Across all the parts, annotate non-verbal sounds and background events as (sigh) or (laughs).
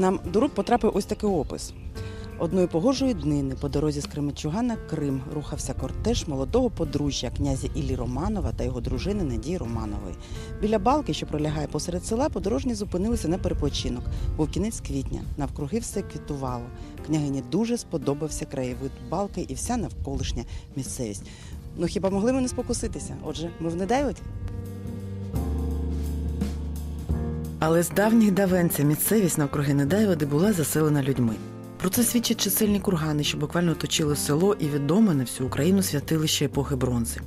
Нам до рук потрапив ось такий опис. Одної погожої днини по дорозі з Кременчуга на Крим рухався кортеж молодого подружжя князя Іллі Романова та його дружини Надії Романової. Біля балки, що пролягає посеред села, подорожні зупинилися на перепочинок. Був кінець квітня. Навкруги все квітувало. Княгині дуже сподобався краєвид балки і вся навколишня місцевість. Ну хіба могли ми не спокуситися? Отже, ми в Недайводі? Але з давніх давен ця місцевість навкруги Недайводи була заселена людьми. Про це свідчать чисельні кургани, що буквально оточили село і відоме на всю Україну святилище епохи бронзи.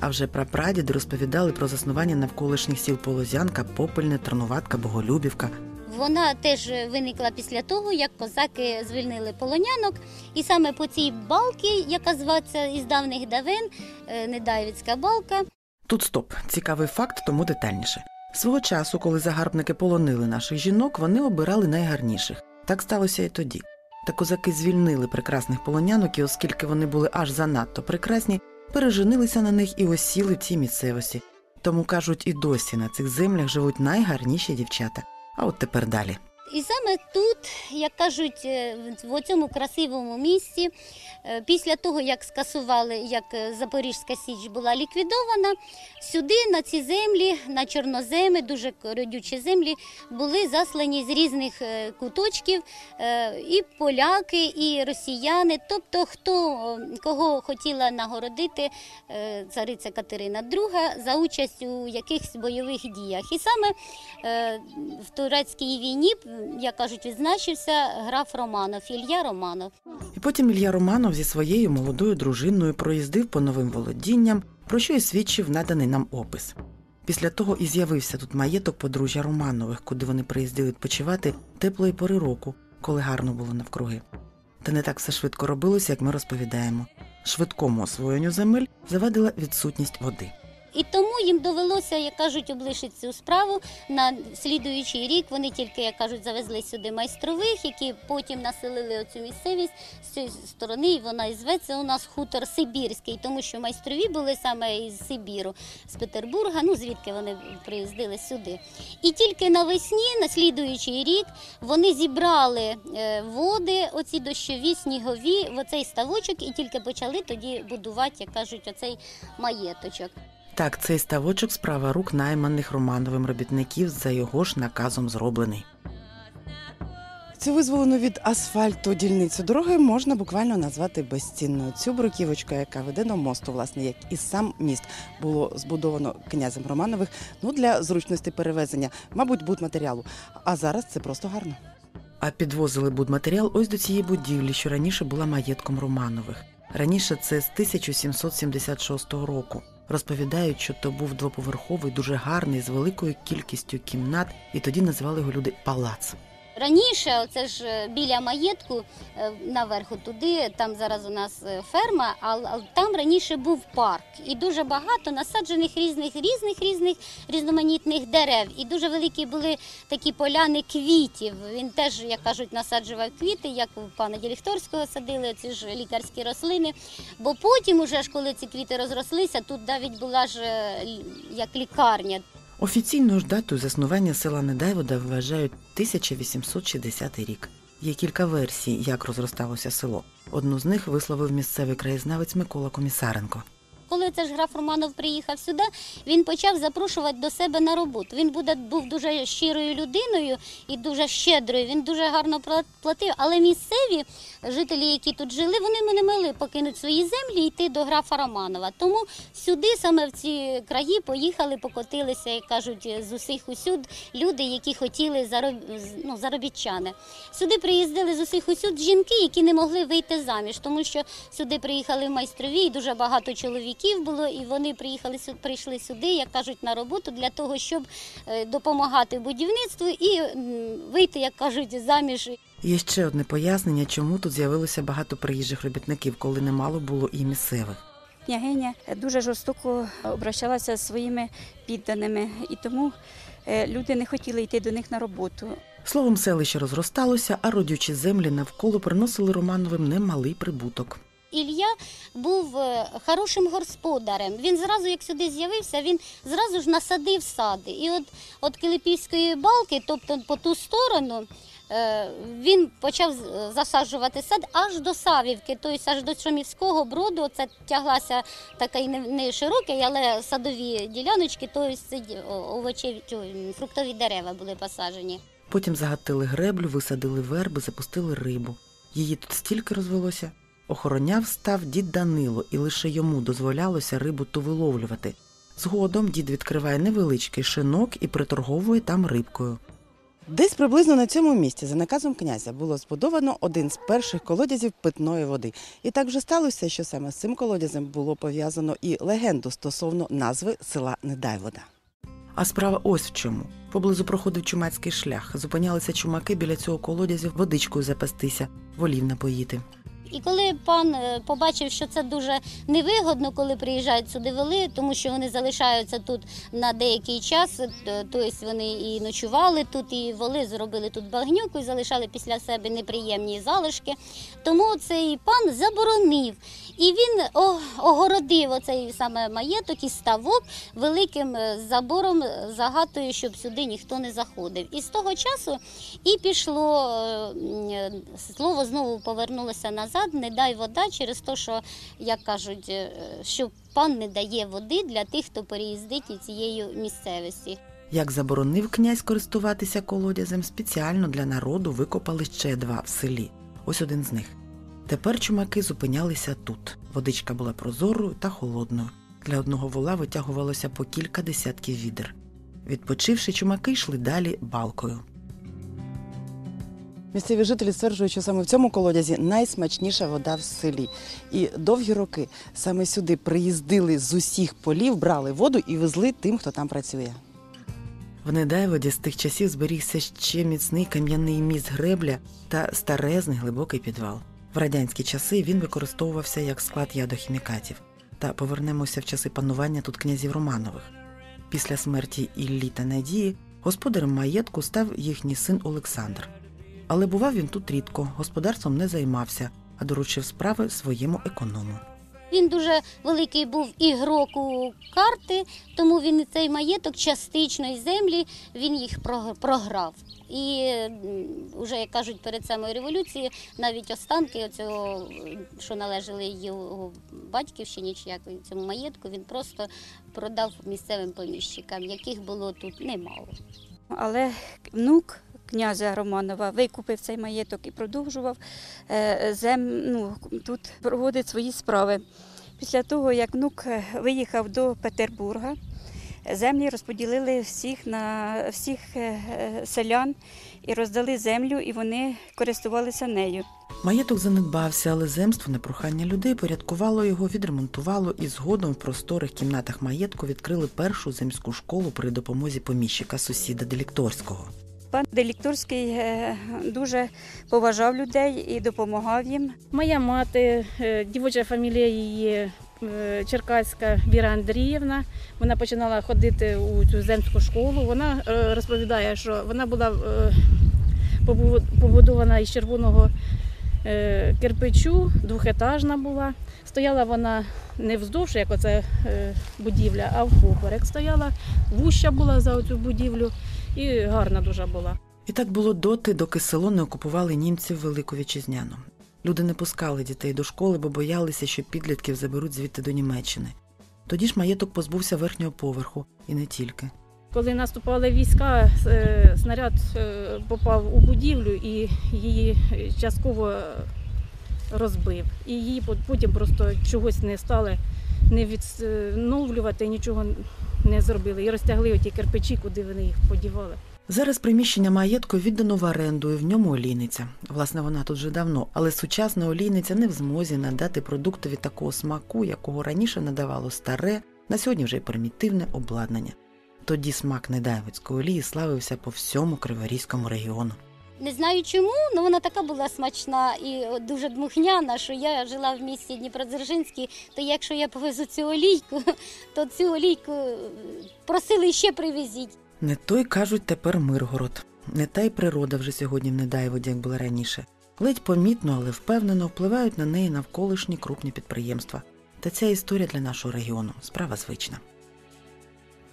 А вже прапрадіди розповідали про заснування навколишніх сіл Полозянка, Попельне, Тернуватка, Боголюбівка. Вона теж виникла після того, як козаки звільнили полонянок, і саме по цій балці, яка зветься із давних давен, е, Недайвицька балка, Тут стоп, цікавий факт, тому детальніше. Свого часу, коли загарбники полонили наших жінок, вони обирали найгарніших. Так сталося і тоді. Та козаки звільнили прекрасних полонянок, і оскільки вони були аж занадто прекрасні, переженилися на них і осіли в цій місцевості. Тому кажуть, і досі на цих землях живуть найгарніші дівчата. А от тепер далі. І саме тут, як кажуть, е, в цьому красивому місці, е, після того, як скасували, як е, Запорізька Січ була ліквідована, сюди, на ці землі, на чорноземи, дуже родючі землі, були заслані з різних куточків і поляки, і росіяни, тобто хто кого хотіла нагородити цариця Катерина II за участь у якихось бойових діях. І саме в турецькій війні, як кажуть, відзначився граф Романов, Ілля Романов. І потім Ілля Романов зі своєю молодою дружиною проїздив по новим володінням, про що і свідчив наданий нам опис. Після того і з'явився тут маєток подружжя Романових, куди вони приїздили відпочивати теплої пори року, коли гарно було навкруги. Та не так все швидко робилося, як ми розповідаємо. Швидкому освоєнню земель завадила відсутність води. І тому їм довелося, як кажуть, облишити цю справу. На слідуючий рік вони тільки, як кажуть, завезли сюди майстрових, які потім населили оцю місцевість з цієї сторони. І вона і зветься у нас хутор Сибірський, тому що майстрові були саме із Сибіру, з Петербурга, ну звідки вони приїздили сюди. І тільки навесні, на слідуючий рік, вони зібрали е, води, оці дощові, снігові, в оцей ставочок, і тільки почали тоді будувати, як кажуть, оцей маєточок. Так, цей ставочок справа рук найманих Романовим робітників за його ж наказом зроблений. Цю визволену від асфальту дільницю дороги можна буквально назвати безцінною. Цю бруківочку, яка веде до мосту, власне, як і сам міст, було збудовано князем Романових ну для зручності перевезення, мабуть, будматеріалу. А зараз це просто гарно. А підвозили будматеріал ось до цієї будівлі, що раніше була маєтком Романових. Раніше це з 1776 року. Розповідають, що то був двоповерховий, дуже гарний, з великою кількістю кімнат, і тоді називали його люди палац. Раніше, оце ж е, біля маєтку, е, наверху туди, там зараз у нас е, ферма, а, там раніше був парк. І дуже багато насаджених різних різних різних різноманітних дерев. І дуже великі були такі поляни квітів. Він теж, як кажуть, насаджував квіти, як у пана Діліхторського садили, ці ж лікарські рослини. Бо потім, уже ж коли ці квіти розрослися, тут навіть була ж як лікарня. Офіційною ж датою заснування села Недайвода вважають 1860 рік. Є кілька версій, як розросталося село. Одну з них висловив місцевий краєзнавець Микола Комісаренко. Коли це ж граф Романов приїхав сюди, він почав запрошувати до себе на роботу. Він буде, був дуже щирою людиною і дуже щедрою. Він дуже гарно платив. Але місцеві жителі, які тут жили, вони не могли покинути свої землі і йти до графа Романова. Тому сюди, саме в ці краї, поїхали, покотилися, як кажуть, з усіх усюд люди, які хотіли зароб... ну, заробітчани. Сюди приїздили з усіх усюд жінки, які не могли вийти заміж, тому що сюди приїхали майстрові і дуже багато чоловіків. Робітників було, і вони приїхали сю- прийшли сюди, як кажуть, на роботу для того, щоб е, допомагати будівництву і вийти, як кажуть, заміж Є ще одне пояснення, чому тут з'явилося багато приїжджих робітників, коли немало було і місцевих. Княгиня дуже жорстоко обращалася зі своїми підданими, і тому е, люди не хотіли йти до них на роботу. Словом, селище розросталося, а родючі землі навколо приносили Романовим немалий прибуток. Ілля був е, хорошим господарем. Він зразу, як сюди з'явився, він зразу ж насадив сади. І от от Килипівської балки, тобто по ту сторону, е, він почав засаджувати сад аж до Савівки, тобто аж до Шомівського броду. Це тяглася такий не, широкий, але садові діляночки, тобто це ді- о- овочеві, чо- фруктові дерева були посаджені. Потім загатили греблю, висадили верби, запустили рибу. Її тут стільки розвелося. Охороняв став дід Данило, і лише йому дозволялося рибу ту виловлювати. Згодом дід відкриває невеличкий шинок і приторговує там рибкою. Десь приблизно на цьому місці, за наказом князя, було збудовано один з перших колодязів питної води. І так вже сталося, що саме з цим колодязем було пов'язано і легенду стосовно назви села Недайвода. А справа ось в чому. Поблизу проходив чумацький шлях. Зупинялися чумаки біля цього колодязю водичкою запастися, волів напоїти. І коли пан е, побачив, що це дуже невигодно, коли приїжджають сюди воли, тому що вони залишаються тут на деякий час, е, тобто вони і ночували тут, і воли зробили тут багнюку і залишали після себе неприємні залишки. Тому цей пан заборонив. І він огородив оцей саме маєток і ставок великим е, забором, загатою, щоб сюди ніхто не заходив. І з того часу і пішло слово знову повернулося назад. Не дай вода через те, що як кажуть, е, що пан не дає води для тих, хто переїздить і цією місцевості. Як заборонив князь користуватися колодязем, спеціально для народу викопали ще два в селі. Ось один з них. Тепер чумаки зупинялися тут. Водичка була прозорою та холодною. Для одного вола витягувалося по кілька десятків відер. Відпочивши, чумаки йшли далі балкою. Місцеві жителі стверджують, що саме в цьому колодязі найсмачніша вода в селі. І довгі роки саме сюди приїздили з усіх полів, брали воду і везли тим, хто там працює. В Недайводі з тих часів зберігся ще міцний кам'яний міст гребля та старезний глибокий підвал. В радянські часи він використовувався як склад ядохімікатів. Та повернемося в часи панування тут князів Романових. Після смерті Іллі та Надії господарем маєтку став їхній син Олександр. Але бував він тут рідко, господарством не займався, а доручив справи своєму економу. Він дуже великий був ігрок у карти, тому він і цей маєток частично із землі він їх програв. І вже, як кажуть, перед самою революцією навіть останки цього, що належали його батьківщині, чи як цьому маєтку, він просто продав місцевим поміщикам, яких було тут немало. Але внук князя Романова викупив цей маєток і продовжував е, зем, ну, тут проводити свої справи. Після того, як внук е, виїхав до Петербурга, землі розподілили всіх на всіх е, селян і роздали землю, і вони користувалися нею. Маєток занедбався, але земство на прохання людей порядкувало його, відремонтувало і згодом в просторих кімнатах маєтку відкрили першу земську школу при допомозі поміщика сусіда Делікторського. Пан Делікторський е, дуже поважав людей і допомагав їм. Моя мати, е, дівоча фамілія її е, Черкаська Віра Андріївна. Вона починала ходити у цю земську школу. Вона розповідає, що вона була побудована із червоного кирпичу, двохетажна була. Стояла вона не вздовж, як оце будівля, а впоперек стояла. Вуща була за цю будівлю і гарна дуже була. І так було доти, доки село не окупували німці в Велику Вітчизняну. Люди не пускали дітей до школи, бо боялися, що підлітків заберуть звідти до Німеччини. Тоді ж маєток позбувся верхнього поверху, і не тільки. Коли наступали війська, е, снаряд е, попав у будівлю і її частково розбив. І її потім просто чогось не стали не відновлювати, нічого не зробили. І розтягли оті кирпичі, куди вони їх подівали. Зараз приміщення маєтку віддано в оренду і в ньому олійниця. Власне, вона тут вже давно, але сучасна олійниця не в змозі надати продуктові такого смаку, якого раніше надавало старе, на сьогодні вже й примітивне обладнання. Тоді смак недайвицької олії славився по всьому Криворізькому регіону. Не знаю чому, але вона така була смачна і дуже дмухняна, що я жила в місті Дніпродзержинській, то якщо я повезу цю олійку, (laughs) то цю олійку е, просили ще привезіть. Не той кажуть тепер Миргород. Не та й природа вже сьогодні в Недайводі, як була раніше. Ледь помітно, але впевнено впливають на неї навколишні крупні підприємства. Та ця історія для нашого регіону справа звична.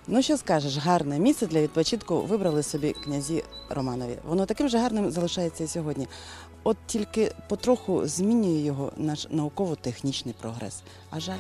Ну що скажеш, гарне місце для відпочинку вибрали собі князі Романові. Воно таким же гарним залишається і сьогодні. От тільки потроху змінює його наш науково-технічний прогрес. А жаль.